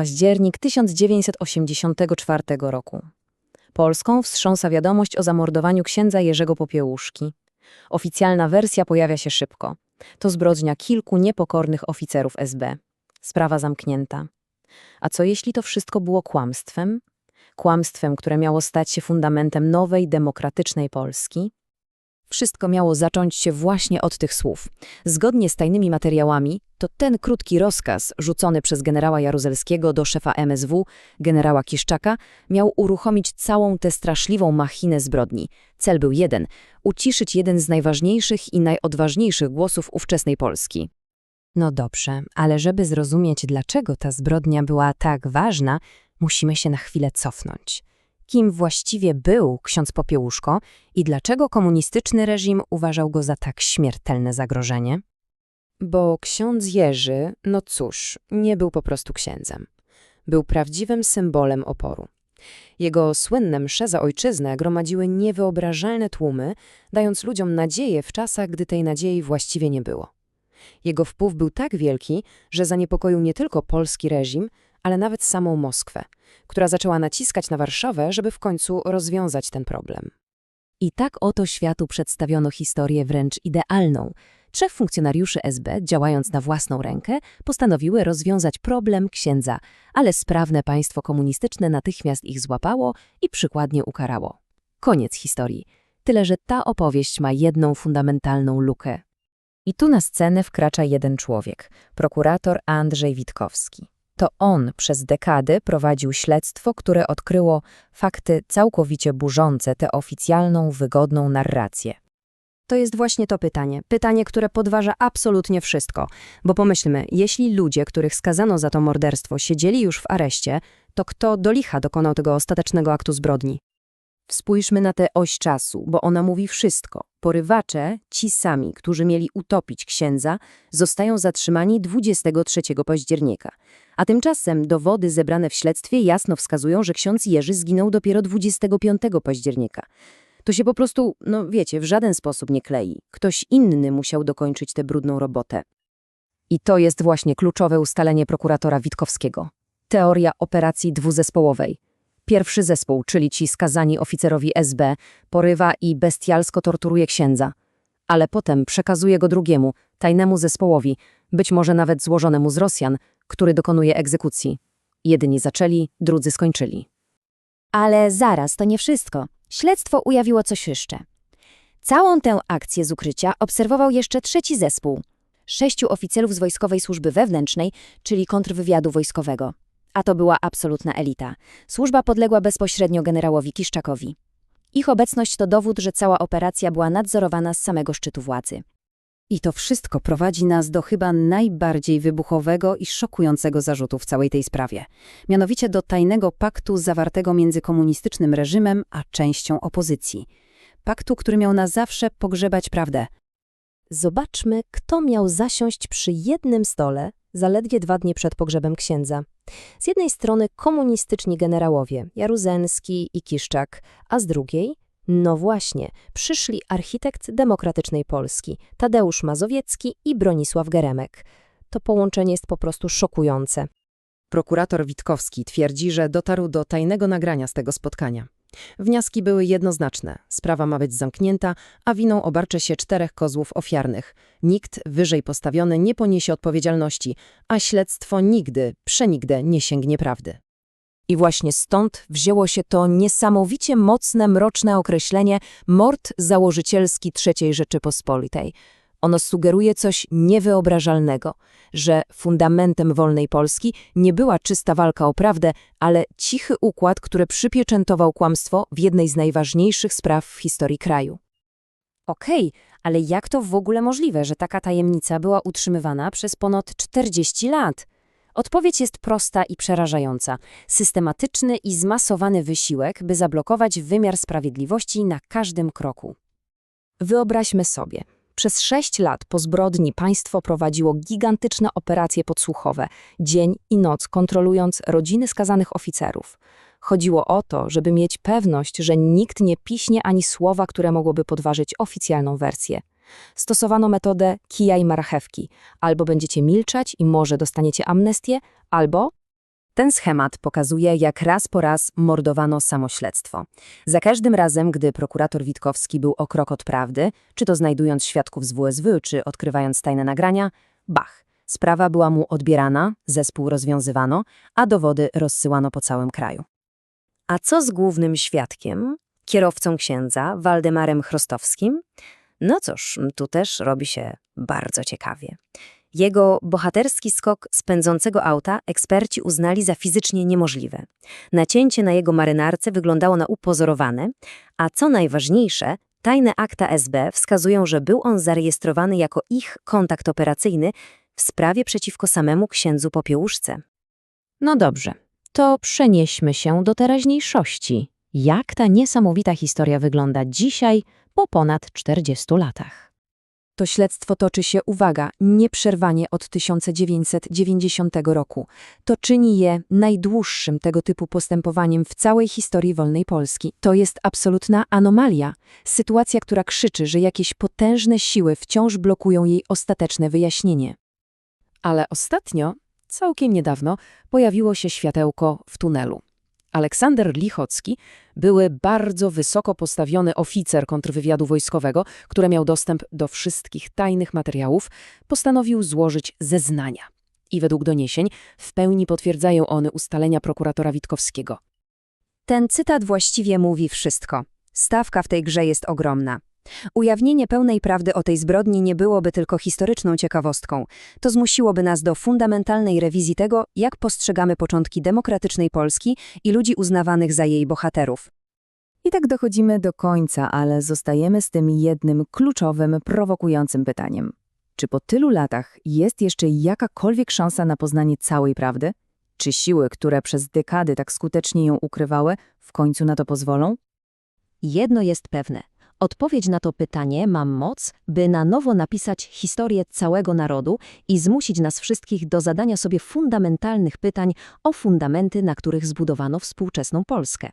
Październik 1984 roku. Polską wstrząsa wiadomość o zamordowaniu księdza Jerzego Popiełuszki. Oficjalna wersja pojawia się szybko. To zbrodnia kilku niepokornych oficerów SB. Sprawa zamknięta. A co jeśli to wszystko było kłamstwem? Kłamstwem, które miało stać się fundamentem nowej, demokratycznej Polski? Wszystko miało zacząć się właśnie od tych słów. Zgodnie z tajnymi materiałami, to ten krótki rozkaz rzucony przez generała Jaruzelskiego do szefa MSW, generała Kiszczaka, miał uruchomić całą tę straszliwą machinę zbrodni. Cel był jeden – uciszyć jeden z najważniejszych i najodważniejszych głosów ówczesnej Polski. No dobrze, ale żeby zrozumieć, dlaczego ta zbrodnia była tak ważna, musimy się na chwilę cofnąć. Kim właściwie był ksiądz Popiełuszko i dlaczego komunistyczny reżim uważał go za tak śmiertelne zagrożenie? Bo ksiądz Jerzy, no cóż, nie był po prostu księdzem. Był prawdziwym symbolem oporu. Jego słynne msze za ojczyznę gromadziły niewyobrażalne tłumy, dając ludziom nadzieję w czasach, gdy tej nadziei właściwie nie było. Jego wpływ był tak wielki, że zaniepokoił nie tylko polski reżim, ale nawet samą Moskwę, która zaczęła naciskać na Warszawę, żeby w końcu rozwiązać ten problem. I tak oto światu przedstawiono historię wręcz idealną. Trzech funkcjonariuszy SB, działając na własną rękę, postanowiły rozwiązać problem księdza, ale sprawne państwo komunistyczne natychmiast ich złapało i przykładnie ukarało. Koniec historii. Tyle, że ta opowieść ma jedną fundamentalną lukę. I tu na scenę wkracza jeden człowiek, prokurator Andrzej Witkowski. To on przez dekady prowadził śledztwo, które odkryło fakty całkowicie burzące tę oficjalną, wygodną narrację. To jest właśnie to pytanie. Pytanie, które podważa absolutnie wszystko. Bo pomyślmy, jeśli ludzie, których skazano za to morderstwo, siedzieli już w areszcie, to kto do licha dokonał tego ostatecznego aktu zbrodni? Spójrzmy na tę oś czasu, bo ona mówi wszystko. Porywacze, ci sami, którzy mieli utopić księdza, zostają zatrzymani 23 października. A tymczasem dowody zebrane w śledztwie jasno wskazują, że ksiądz Jerzy zginął dopiero 25 października. To się po prostu, no wiecie, w żaden sposób nie klei. Ktoś inny musiał dokończyć tę brudną robotę. I to jest właśnie kluczowe ustalenie prokuratora Witkowskiego. Teoria operacji dwuzespołowej. Pierwszy zespół, czyli ci skazani oficerowi SB, porywa i bestialsko torturuje księdza. Ale potem przekazuje go drugiemu, tajnemu zespołowi, być może nawet złożonemu z Rosjan, który dokonuje egzekucji. Jedni zaczęli, drudzy skończyli. Ale zaraz, to nie wszystko. Śledztwo ujawniło coś jeszcze. Całą tę akcję z ukrycia obserwował jeszcze trzeci zespół. Sześciu oficerów z Wojskowej Służby Wewnętrznej, czyli kontrwywiadu wojskowego. A to była absolutna elita. Służba podległa bezpośrednio generałowi Kiszczakowi. Ich obecność to dowód, że cała operacja była nadzorowana z samego szczytu władzy. I to wszystko prowadzi nas do chyba najbardziej wybuchowego i szokującego zarzutu w całej tej sprawie. Mianowicie do tajnego paktu zawartego między komunistycznym reżimem a częścią opozycji. Paktu, który miał na zawsze pogrzebać prawdę. Zobaczmy, kto miał zasiąść przy jednym stole zaledwie dwa dni przed pogrzebem księdza. Z jednej strony komunistyczni generałowie Jaruzelski i Kiszczak, a z drugiej no właśnie, przyszli architekt demokratycznej Polski, Tadeusz Mazowiecki i Bronisław Geremek. To połączenie jest po prostu szokujące. Prokurator Witkowski twierdzi, że dotarł do tajnego nagrania z tego spotkania. Wnioski były jednoznaczne. Sprawa ma być zamknięta, a winą obarczy się czterech kozłów ofiarnych. Nikt wyżej postawiony nie poniesie odpowiedzialności, a śledztwo nigdy, przenigdy nie sięgnie prawdy. I właśnie stąd wzięło się to niesamowicie mocne, mroczne określenie mord założycielski III Rzeczypospolitej. Ono sugeruje coś niewyobrażalnego, że fundamentem wolnej Polski nie była czysta walka o prawdę, ale cichy układ, który przypieczętował kłamstwo w jednej z najważniejszych spraw w historii kraju. Okej, ale jak to w ogóle możliwe, że taka tajemnica była utrzymywana przez ponad 40 lat? Odpowiedź jest prosta i przerażająca. Systematyczny i zmasowany wysiłek, by zablokować wymiar sprawiedliwości na każdym kroku. Wyobraźmy sobie, przez sześć lat po zbrodni państwo prowadziło gigantyczne operacje podsłuchowe, dzień i noc kontrolując rodziny skazanych oficerów. Chodziło o to, żeby mieć pewność, że nikt nie piśnie ani słowa, które mogłoby podważyć oficjalną wersję. Stosowano metodę kija i marchewki. Albo będziecie milczeć i może dostaniecie amnestię, albo Ten schemat pokazuje, jak raz po raz mordowano samośledztwo. Za każdym razem, gdy prokurator Witkowski był o krok od prawdy, czy to znajdując świadków z WSW, czy odkrywając tajne nagrania, bach, sprawa była mu odbierana, zespół rozwiązywano, a dowody rozsyłano po całym kraju. A co z głównym świadkiem, kierowcą księdza, Waldemarem Chrostowskim? No cóż, tu też robi się bardzo ciekawie. Jego bohaterski skok z pędzącego auta eksperci uznali za fizycznie niemożliwe. Nacięcie na jego marynarce wyglądało na upozorowane, a co najważniejsze, tajne akta SB wskazują, że był on zarejestrowany jako ich kontakt operacyjny w sprawie przeciwko samemu księdzu Popiełuszce. No dobrze, to przenieśmy się do teraźniejszości. Jak ta niesamowita historia wygląda dzisiaj, po ponad 40 latach? To śledztwo toczy się, uwaga, nieprzerwanie od 1990 roku. To czyni je najdłuższym tego typu postępowaniem w całej historii wolnej Polski. To jest absolutna anomalia. Sytuacja, która krzyczy, że jakieś potężne siły wciąż blokują jej ostateczne wyjaśnienie. Ale ostatnio, całkiem niedawno, pojawiło się światełko w tunelu. Aleksander Lichocki, były bardzo wysoko postawiony oficer kontrwywiadu wojskowego, który miał dostęp do wszystkich tajnych materiałów, postanowił złożyć zeznania. I według doniesień w pełni potwierdzają one ustalenia prokuratora Witkowskiego. Ten cytat właściwie mówi wszystko. Stawka w tej grze jest ogromna. Ujawnienie pełnej prawdy o tej zbrodni nie byłoby tylko historyczną ciekawostką. To zmusiłoby nas do fundamentalnej rewizji tego, jak postrzegamy początki demokratycznej Polski i ludzi uznawanych za jej bohaterów. I tak dochodzimy do końca, ale zostajemy z tym jednym kluczowym, prowokującym pytaniem. Czy po tylu latach jest jeszcze jakakolwiek szansa na poznanie całej prawdy? Czy siły, które przez dekady tak skutecznie ją ukrywały, w końcu na to pozwolą? Jedno jest pewne. Odpowiedź na to pytanie ma moc, by na nowo napisać historię całego narodu i zmusić nas wszystkich do zadania sobie fundamentalnych pytań o fundamenty, na których zbudowano współczesną Polskę.